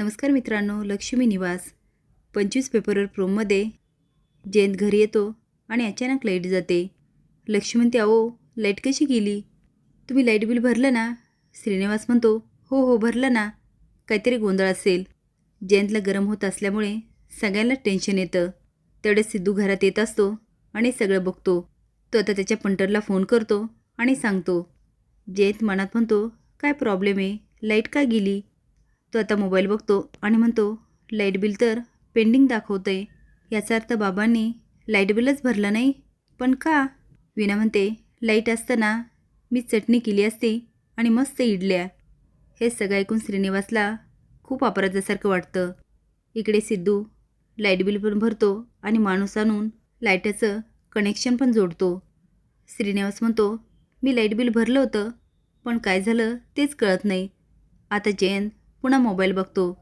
नमस्कार मित्रांनो लक्ष्मी निवास. पंचवीस फेब्रुवारी प्रोममध्ये जयंत घरी येतो आणि अचानक लाइट जाते. लक्ष्मी म्हणते अहो लाइट कशी गेली? तुम्ही लाइट बिल भरलं ना? श्रीनिवास म्हणतो हो हो भरलं ना. काहीतरी गोंधळ असेल. जयंतला गरम होत असल्यामुळे सगळ्यांना टेन्शन येतं. तेवढ्यात सिद्धू घरात येत असतो आणि सगळं बघतो. तो आता त्याच्या पंटरला फोन करतो आणि सांगतो. जयंत मनात म्हणतो काय प्रॉब्लेम आहे? लाइट का गेली? तो आता मोबाईल बघतो आणि म्हणतो लाइट बिल तर पेंडिंग दाखवतं आहे याचा अर्थ बाबांनी लाइट बिलच भरलं नाही. पण का? विना म्हणते लाइट असताना मी चटणी केली असती आणि मस्त इडल्या. हे सगळं ऐकून श्रीनिवासला खूप अपराधासारखं वाटतं. इकडे सिद्धू लाइट बिल पण भरतो आणि माणूस आणून लाईटाचं कनेक्शन पण जोडतो. श्रीनिवास म्हणतो मी लाइट बिल भरलं होतं पण काय झालं तेच कळत नाही. आता जयंत पुन्हा मोबाईल बघतो.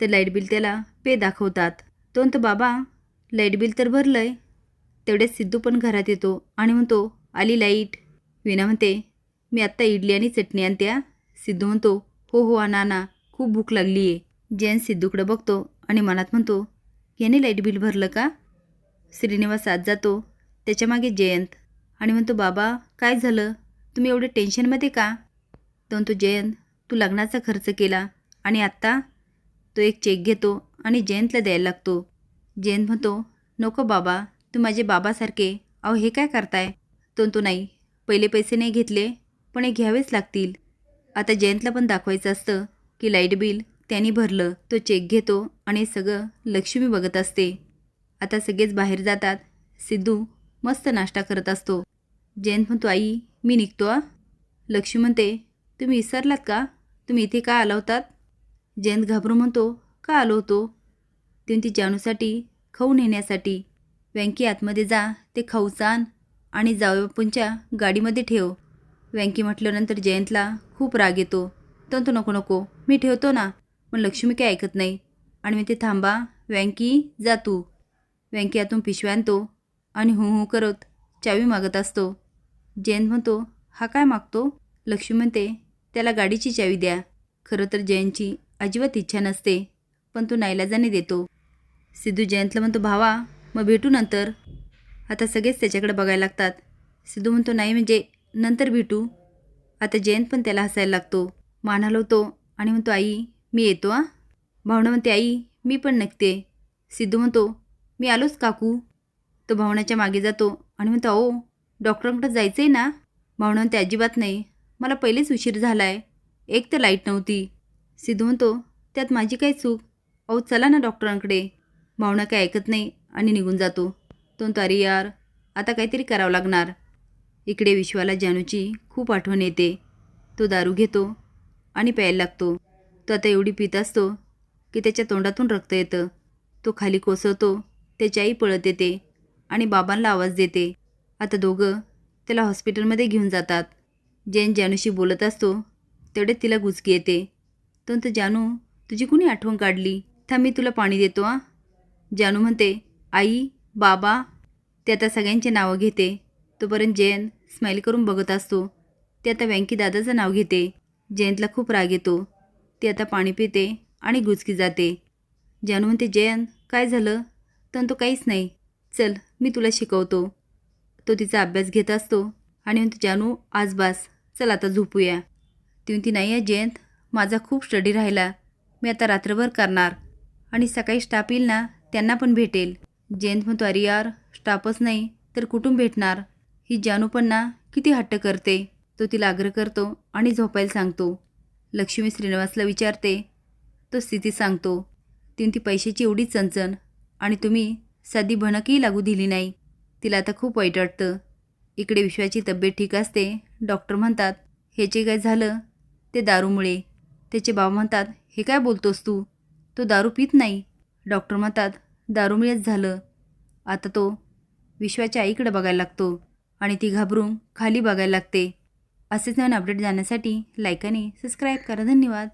तर लाइट बिल त्याला पे दाखवतात. तो म्हणतो बाबा लाइट बिल तर भरलं आहे तेवढ्यात सिद्धू पण घरात येतो आणि म्हणतो आली लाइट. विना म्हणते मी आत्ता इडली आणि चटणी आणत्या सिद्धू म्हणतो हो हो आणा आणा. खूप भूक लागली आहे. जयंत सिद्धूकडं बघतो आणि मनात म्हणतो याने लाइट बिल भरलं का? श्रीनिवास आत जातो त्याच्यामागे जयंत आणि म्हणतो बाबा काय झालं? तुम्ही एवढे टेन्शनमध्ये का? तो म्हणतो जयंत तू लग्नाचा खर्च केला. आणि आत्ता तो एक चेक घेतो आणि जयंतला द्यायला लागतो. जयंत म्हणतो नको बाबा तू माझे बाबासारखे. अहो हे काय करताय? तो तो नाही. पहिले पैसे नाही घेतले पण हे घ्यावेच लागतील. आता जयंतला पण दाखवायचं असतं की लाइट बिल त्यांनी भरलं. तो चेक घेतो आणि सगळं लक्ष्मी बघत असते. आता सगळेच बाहेर जातात. सिद्धू मस्त नाश्ता करत असतो. जयंत म्हणतो आई मी निघतो आ लक्ष्मी म्हणते तुम्ही विसरलात का? तुम्ही इथे का आला होतात? जयंत घाबरून म्हणतो का आलो होतो? ते ती जानूसाठी खाऊ नेण्यासाठी. व्यंकी आतमध्ये जा ते खाऊचं आण आणि जाऊबापूंच्या गाडीमध्ये ठेव. व्यंकी म्हटल्यानंतर जयंतला खूप राग येतो. तर तो नको नको. मी ठेवतो ना. पण लक्ष्मी काय ऐकत नाही. आणि मी ते थांबा. व्यंकी जा तू. व्यंकी आतून पिशव्या आणतो आणि हू हू करत चावी मागत असतो. जयंत म्हणतो हा काय मागतो? लक्ष्मी म्हणते त्याला गाडीची चावी द्या. खरं तर जयंतची अजिबात इच्छा नसते पण तो नाईलाजाने देतो. सिद्धू जयंतला म्हणतो भावा मग भेटू नंतर. आता सगळेच त्याच्याकडे बघायला लागतात. सिद्धू म्हणतो नाही म्हणजे नंतर भेटू. आता जयंत पण त्याला हसायला लागतो. मान हलवतो आणि म्हणतो आई मी येतो आ भावना म्हणते आई मी पण नकते सिद्धू म्हणतो मी आलोच काकू. तो भावनाच्या मागे जातो आणि म्हणतो अहो डॉक्टरांकडे जायचं आहे ना. भावना म्हणते अजिबात नाही मला पहिलेच उशीर झाला आहे एक तर लाइट नव्हती सिद्ध म्हणतो त्यात माझी काय चूक? अहो चला ना डॉक्टरांकडे. भावना काय ऐकत नाही आणि निघून जातो. तो म्हणतो अरे यार आता काहीतरी करावं लागणार. इकडे विश्वाला जानूची खूप आठवण येते. तो दारू घेतो आणि प्यायला लागतो. तो आता एवढी पित असतो की त्याच्या तोंडातून रक्त येतं. तो खाली कोसळतो त्याची आई पळत येते आणि बाबांना आवाज देते. आता दोघं त्याला हॉस्पिटलमध्ये घेऊन जातात. जैन जानूशी बोलत असतो तेवढे तिला गुचकी येते. तो जानू तुझी कुणी आठवण काढली? था मी तुला पाणी देतो आ जानू म्हणते आई बाबा. ते आता सगळ्यांचे नावं घेते. तोपर्यंत जयंत स्माईल करून बघत असतो. ते आता व्यंकी दादाचं नाव घेते. जयंतला खूप राग येतो. ती आता पाणी पिते आणि गुचकी जाते. जानू म्हणते जयंत काय झालं? तर तो काहीच नाही. चल मी तुला शिकवतो. तो तिचा अभ्यास घेत असतो आणि म्हणतो जानू आज बास. चल आता झोपूया. ती म्हणती नाही आहे जयंत. माझा खूप स्टडी राहिला. मी आता रात्रभर करणार. आणि सकाळी स्टाफ येईल ना त्यांना पण भेटेल. जयंत म्हणतो अरे यार स्टाफच नाही तर कुठून भेटणार? ही जानू पण ना किती हट्ट करते. तो तिला आग्रह करतो आणि झोपायला सांगतो. लक्ष्मी श्रीनिवासला विचारते. तो स्थिती सांगतो तीन ती पैशाची एवढी चणचण आणि तुम्ही साधी भणकही लागू दिली नाही. तिला आता खूप वाईट वाटतं. इकडे विश्वाची तब्येत ठीक असते. डॉक्टर म्हणतात ह्याचे काय झालं? ते दारूमुळे. त्याचे बाबा म्हणतात हे काय बोलतोस तू? तो दारू पित नाही. डॉक्टर म्हणतात दारूमुळेच झालं. आता तो विश्वाच्या आईकडे बघायला लागतो आणि ती घाबरून खाली बघायला लागते. असेच नवीन अपडेट जाण्यासाठी लाईक आणि सबस्क्राईब करा. धन्यवाद.